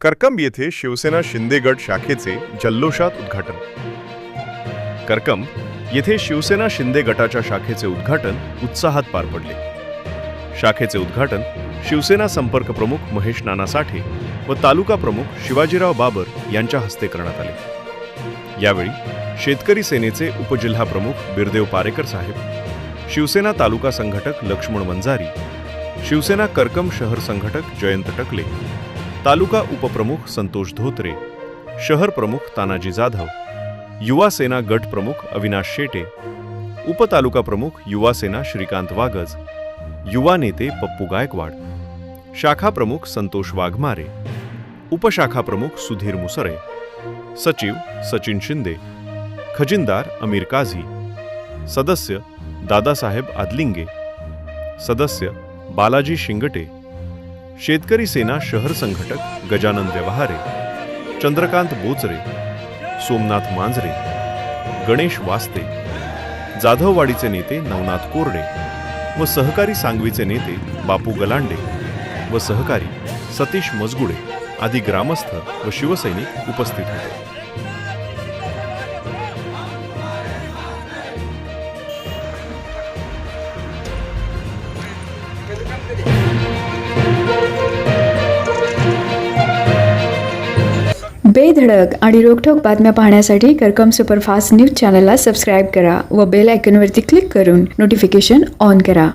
करकंब येथे शिवसेना शिंदे गट शाखेचे जल्लोषात उद्घाटन. करकंब येथे शिवसेना शिंदे गटाच्या शाखेचे उद्घाटन उत्साहात पार पडले. शाखेचे उद्घाटन शिवसेना संपर्क प्रमुख महेश नाना साठे व तालुका प्रमुख शिवाजीराव बाबर यांच्या हस्ते करण्यात आले. यावेळी शेतकरी सेनेचे उपजिल्हाप्रमुख बिरदेव पारेकर साहेब शिवसेना तालुका संघटक लक्ष्मण वंजारी शिवसेना करकम शहर संघटक जयंत टकले तालुका उपप्रमुख संतोष धोत्रे शहर प्रमुख तानाजी जाधव युवा सेना गट प्रमुख अविनाश शेटे उपतालुका प्रमुख युवा सेना श्रीकांत वागज युवा नेते पप्पू गायकवाड शाखा प्रमुख संतोष वाघमारे उपशाखा प्रमुख सुधीर मुसरे सचिव सचिन शिंदे खजिनदार अमीर काझी सदस्य दादासाहेब आदलिंगे सदस्य बालाजी शिंगटे शेतकरी सेना शहर संघटक गजानन व्यवहारे चंद्रकांत बोचरे सोमनाथ मांजरे गणेश वास्ते जाधववाडीचे नेते नवनाथ कोरडे व सहकारी सांगवीचे नेते बापू गलांडे व सहकारी सतीश मजगुडे. आदी ग्रामस्थ व शिवसैनिक उपस्थित होते. बेधडक आणि रोखोक बातम्या पाहण्यासाठी करकम सुपरफास्ट न्यूज चॅनलला सबस्क्राईब करा व बेल आयकॉनवरती क्लिक करून नोटिफिकेशन ऑन करा.